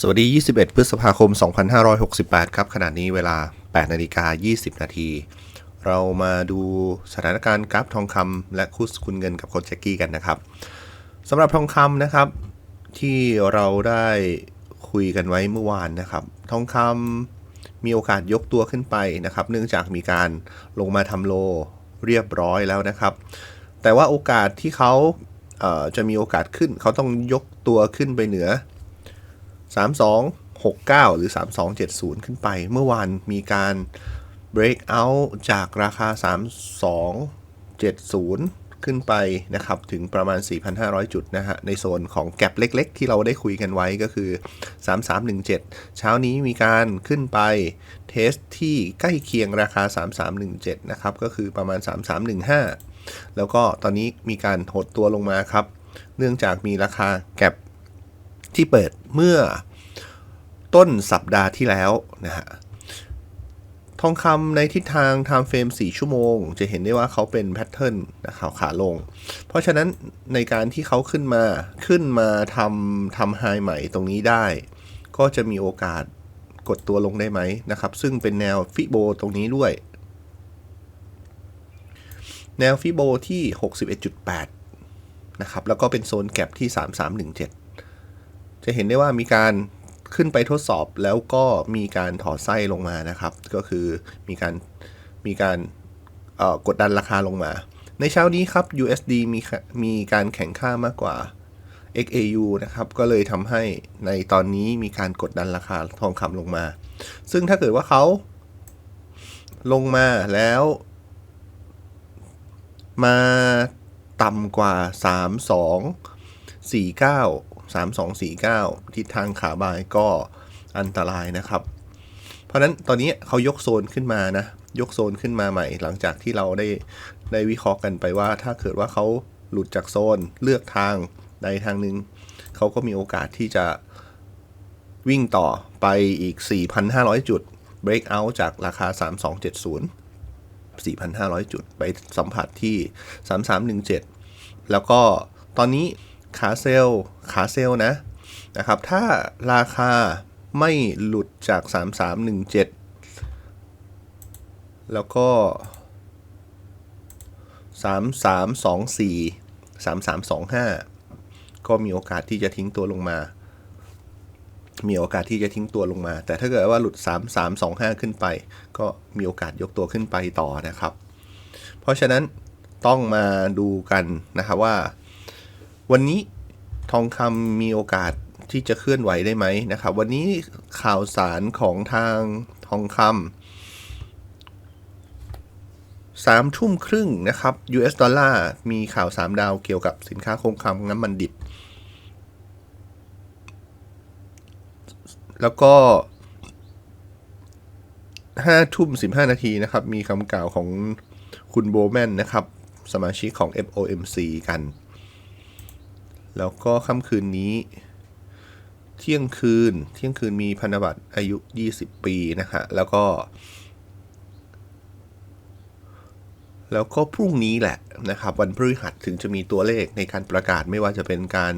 สวัสดี 21 พฤษภาคม 2568 ครับ ขณะนี้เวลา 8 นาฬิกา 20 นาที เรามาดูสถานการณ์กราฟทองคำและคุสคุณเงินกับโคชแจ็กกี้กันนะครับสำหรับทองคำนะครับ ที่เราได้คุยกันไว้เมื่อวานนะครับ ทองคำมีโอกาสยกตัวขึ้นไปนะครับ เนื่องจากมีการลงมาทำโลเรียบร้อยแล้วนะครับ แต่ว่าโอกาสที่เขาเจะมีโอกาสขึ้น เขาต้องยกตัวขึ้นไปเหนือ 3269 หรือ 3270 ขึ้นไป เมื่อวานมีการ break out จากราคา 3270 ขึ้นไปนะครับ ถึงประมาณ 4,500 จุดนะฮะ ในโซนของแกลบเล็กๆ ที่เราได้คุยกันไว้ก็คือ 3317 เช้านี้มีการขึ้นไปเทสที่ใกล้เคียงราคา 3317 นะครับ ก็คือประมาณ 3315 แล้วก็ตอนนี้มีการหดตัวลงมาครับ เนื่องจากมีราคาแกลบ ที่เปิดเมื่อต้นสัปดาห์ที่แล้วนะฮะทองคำในทิศทาง time frame 4 ชั่วโมง จะเห็นได้ว่าเขาเป็นแพทเทิร์นนะครับขาลง เพราะฉะนั้นในการที่เขาขึ้นมาขึ้นมาทำทำไฮใหม่ตรงนี้ได้ ก็จะมีโอกาสกดตัวลงได้ไหมนะครับ ซึ่งเป็นแนวฟิโบตรงนี้ด้วย แนวฟิโบที่ 61.8 นะครับ แล้วก็เป็นโซนแก็บที่ 3317 จะเห็นได้ว่ามีการขึ้นไปทดสอบแล้วก็มีการถอดไส้ลงมานะครับ ก็คือมีการมีการกดดันราคาลงมา ในเช้านี้ครับ USD มีมีการแข่งค่ามากกว่า XAU นะครับ ก็เลยทำให้ในตอนนี้มีการกดดันราคาทองคำลงมา ซึ่งถ้าเกิดว่าเขาลงมาแล้ว มาต่ำกว่า 32 49 3249 ทิศทางขาบายก็อันตรายนะครับ เพราะนั้นตอนนี้เขายกโซนขึ้นมานะ ยกโซนขึ้นมาใหม่ หลังจากที่เราได้ได้วิเคราะห์กันไปว่า ถ้าเกิดว่าเขาหลุดจากโซนเลือกทางใดทางหนึ่งเขาก็มีโอกาสที่จะวิ่งต่อไปอีก 4,500 จุด break out จากราคา 3270 4,500 จุด ไปสัมผัสที่ 3317 แล้วก็ตอนนี้ ขาเซลล์ขาเซลล์นะนะครับ ถ้าราคาไม่หลุดจาก 3317 แล้วก็ 3324 3325 ก็มีโอกาสที่จะทิ้งตัวลงมา มีโอกาสที่จะทิ้งตัวลงมา แต่ถ้าเกิดว่าหลุด 3325 ขึ้นไป ก็มีโอกาสยกตัวขึ้นไปต่อนะครับ เพราะฉะนั้นต้องมาดูกันนะครับว่า วันนี้ทองคำมีโอกาสที่จะเคลื่อนไหวได้ไหมนะครับ วันนี้ข่าวสารของทางทองคำสามทุ่มครึ่งนะครับ US ดอลลาร์มีข่าว 3 ดาวเกี่ยวกับสินค้าคงคำน้ำมันดิบ แล้วก็5ทุ่ม15นาทีนะครับ มีคำกล่าวของคุณโบแมนนะครับ สมาชิกของ FOMC กัน แล้วก็ค่ำคืนนี้ เที่ยงคืน เที่ยงคืนมีพันธบัตรอายุ 20 ปีนะฮะแล้วก็ แล้วก็พรุ่งนี้แหละนะครับ วันพฤหัสถึงจะมีตัวเลขในการประกาศไม่ว่าจะเป็นการ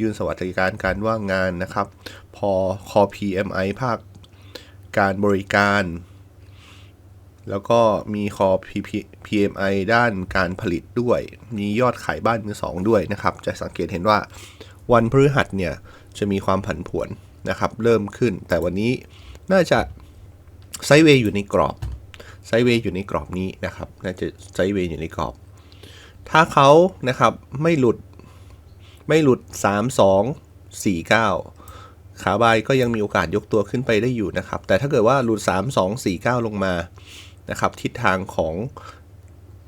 ยื่นสวัสดิการการว่างงานนะครับ พอคอ PMI ภาคการบริการ แล้วก็มีคอ PMI ด้านการผลิตด้วย มียอดขายบ้านมือสองด้วยนะครับ จะสังเกตเห็นว่าวันพฤหัสเนี่ยจะมีความผันผวนนะครับ เริ่มขึ้น แต่วันนี้น่าจะไซเวย์อยู่ในกรอบไซเวย์อยู่ในกรอบนี้นะครับ น่าจะไซเวย์อยู่ในกรอบ ถ้าเขานะครับไม่หลุดไม่หลุด 3 2 4 9 ขาบายก็ยังมีโอกาสยกตัวขึ้นไปได้อยู่นะครับ แต่ถ้าเกิดว่าหลุด 3 2 4 9 ลงมา นะครับทิศทางของ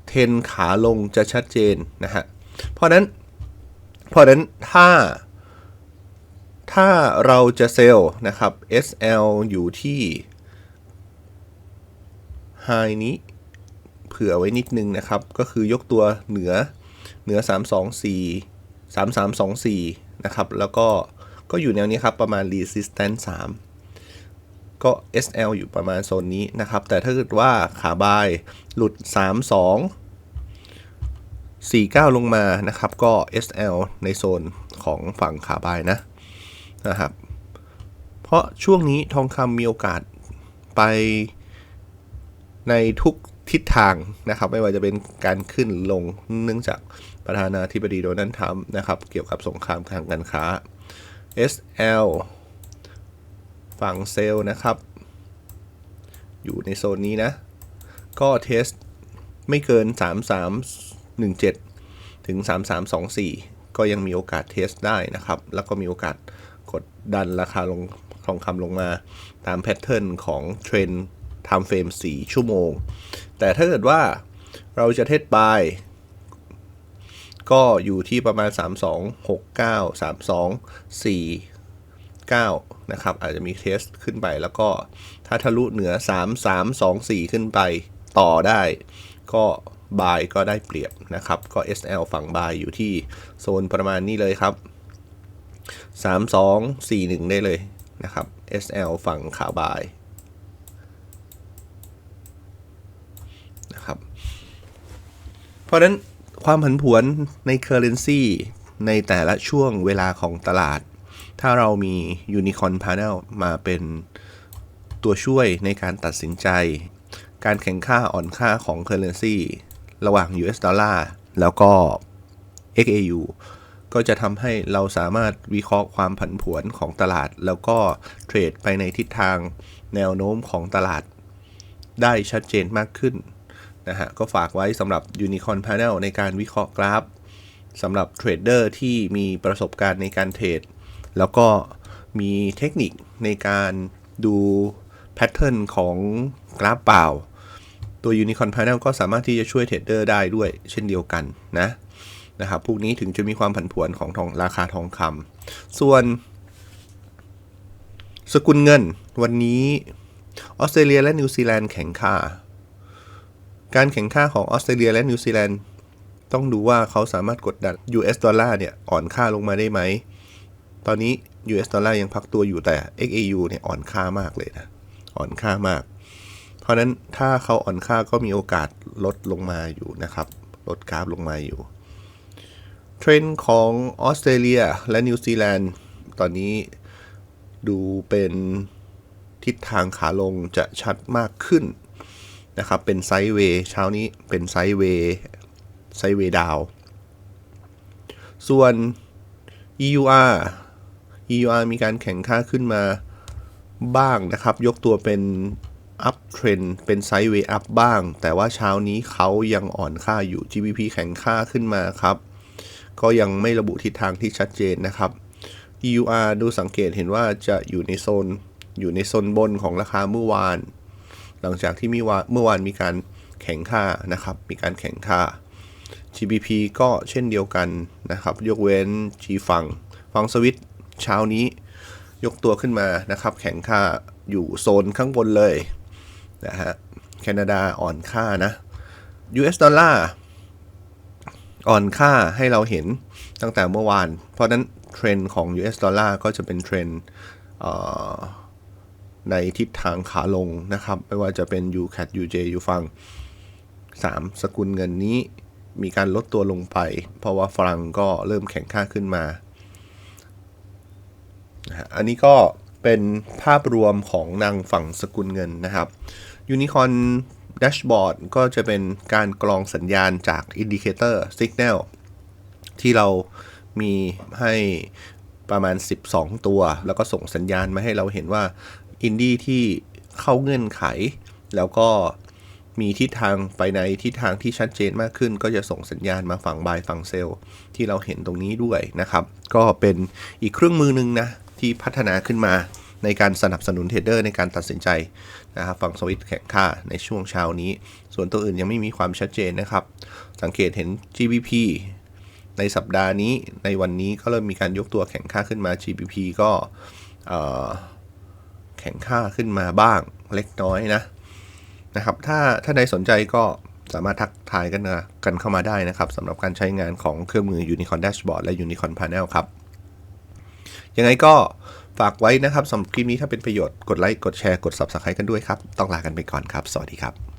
เทนขาลงจะชัดเจนนะฮะเพราะนั้นเพราะนั้นถ้า ถ้าเราจะเซลล์นะครับ SL อยู่ที่ High นี้ เผื่อไว้นิดนึงนะครับ ก็คือยกตัวเหนือเหนือ 324 3324 นะครับ แล้วก็ก็อยู่แนวนี้ครับ ประมาณ resistance 3 ก็ SL อยู่ประมาณโซนนี้นะครับ แต่ถ้าเกิดว่าขาบายหลุด 32 49 ลงมานะครับ ก็ SL ในโซนของฝั่งขาบายนะนะครับ เพราะช่วงนี้ทองคำมีโอกาสไปในทุกทิศทางนะครับ ไม่ว่าจะเป็นการขึ้นลงเนื่องจากประธานาธิบดีโดนัลด์ทรัมป์นะครับ เกี่ยวกับสงครามทางการค้า SL ฝั่งเซลล์นะครับ อยู่ในโซนนี้นะ ก็เทสไม่เกิน 3317 ถึง 3324 ก็ยังมีโอกาสเทสได้นะครับ แล้วก็มีโอกาสกดดันราคาลงทองคำลงมาตามแพทเทิร์นของเทรนด์ไทม์เฟรม4ชั่วโมง แต่ถ้าเกิดว่าเราจะเทสบายก็อยู่ที่ประมาณ 3269 324 9 นะครับ อาจจะมีเทสขึ้นไป แล้วก็ถ้าทะลุเหนือ 3324 ขึ้นไปต่อได้ ก็บายก็ได้เปรียบนะครับ ก็ SL ฝั่งบายอยู่ที่โซนประมาณนี้เลยครับ 3241 ได้เลยนะครับ SL ฝั่งขาบายนะครับ เพราะฉะนั้นความผันผวนใน Currency ในแต่ละช่วงเวลาของตลาด ถ้าเรามี Unicorn Panel มาเป็นตัวช่วยในการตัดสินใจ การแข่งค่าอ่อนค่าของ Currency ระหว่าง US ดอลลาร์แล้วก็ XAU ก็จะทำให้เราสามารถวิเคราะห์ความผันผวนของตลาด แล้วก็เทรดไปในทิศทางแนวโน้มของตลาด ได้ชัดเจนมากขึ้นนะฮะก็ฝากไว้สำหรับ Unicorn Panel ในการวิเคราะห์กราฟสำหรับเทรดเดอร์ที่มีประสบการณ์ในการเทรด แล้วก็มีเทคนิคในการดูแพทเทิร์นของกราฟเปล่า ตัว Unicorn Panel ก็สามารถที่จะช่วยเทรดเดอร์ได้ด้วยเช่นเดียวกันนะนะครับพวกนี้ถึงจะมีความผันผวนของทองราคาทองคำส่วน สกุลเงินวันนี้ออสเตรเลียและนิวซีแลนด์แข่งค่า การแข่งค่าของออสเตรเลียและนิวซีแลนด์ต้องดูว่าเขาสามารถกดดัน US ดอลลาร์เนี่ยอ่อนค่าลงมาได้ไหม ตอนนี้ US ดอลลาร์ยังพักตัวอยู่แต่ XAU เนี่ยอ่อนค่ามากเลยนะ อ่อนค่ามาก เพราะนั้นถ้าเขาอ่อนค่าก็มีโอกาสลดลงมาอยู่นะครับ ลดกราฟลงมาอยู่ เทรนด์ของออสเตรเลียและนิวซีแลนด์ตอนนี้ดูเป็นทิศทางขาลงจะชัดมากขึ้นนะครับ เป็นไซด์เวย์เช้านี้เป็นไซด์เวย์ไซด์เวย์ดาว ส่วน EUR EUR มีการแข่งค่าขึ้นมาบ้างนะครับ ยกตัวเป็นอัพเทรนเป็นไซด์เวย์อัพบ้าง แต่ว่าเช้านี้เขายังอ่อนค่าอยู่ GBP แข่งค่าขึ้นมาครับ ก็ยังไม่ระบุทิศทางที่ชัดเจนนะครับ EUR ดูสังเกตเห็นว่าจะอยู่ในโซน อยู่ในโซนบนของราคาเมื่อวาน หลังจากที่มื่อวาเมื่อวานมีการแข่งค่านะครับ มีการแข่งค่า GBP ก็เช่นเดียวกันนะครับ ยกเว้น G ฝั่งฝั่งสวิต เช้านี้ยกตัวขึ้นมานะครับ แข่งค่าอยู่โซนข้างบนเลยนะฮะแคนาดาอ่อนค่านะ US ดอลลาร์อ่อนค่าให้เราเห็นตั้งแต่เมื่อวาน เพราะนั้นเทรนด์ของ US ดอลลาร์ก็จะเป็นเทรนด์ในทิศทางขาลงนะครับ ไม่ว่าจะเป็น UCAT UJ อยู่ฝั่ง3 สกุลเงินนี้มีการลดตัวลงไป เพราะว่าฝรั่งก็เริ่มแข็งค่าขึ้นมา อันนี้ก็เป็นภาพรวมของนางฝั่งสกุลเงินนะครับยูนิคอนแดชบอร์ดก็จะเป็นการกรองสัญญาณจากอินดิเคเตอร์สัญญาณที่เรามีให้ประมาณ 12 ตัว แล้วก็ส่งสัญญาณมาให้เราเห็นว่าอินดี้ที่เข้าเงื่อนไข แล้วก็มีทิศทางไปในทิศทางที่ชัดเจนมากขึ้น ก็จะส่งสัญญาณมาฝั่งบายฝั่งเซลล์ที่เราเห็นตรงนี้ด้วยนะครับ ก็เป็นอีกเครื่องมือหนึ่งนะ ที่พัฒนาขึ้นมาในการสนับสนุนเทรดเดอร์ในการตัดสินใจนะครับฝั่งสวิตแข่งค่าในช่วงเช้านี้ ส่วนตัวอื่นยังไม่มีความชัดเจนนะครับ สังเกตเห็น GBP ในสัปดาห์นี้ในวันนี้ก็เริ่มมีการยกตัวแข่งค่าขึ้นมา GBP ก็แข่งค่าขึ้นมาบ้างเล็กน้อยนะนะครับ ถ้าถ้าใดสนใจก็สามารถทักทายกันกันเข้ามาได้นะครับสำหรับการใช้งานของเครื่องมือ Unicorn Dashboard และ Unicorn Panel ครับ ยังไงก็ฝากไว้นะครับสำหรับคลิปนี้ถ้าเป็นประโยชน์กดไลค์กดแชร์กด Subscribe กันด้วยครับ ต้องลากันไปก่อนครับ สวัสดีครับ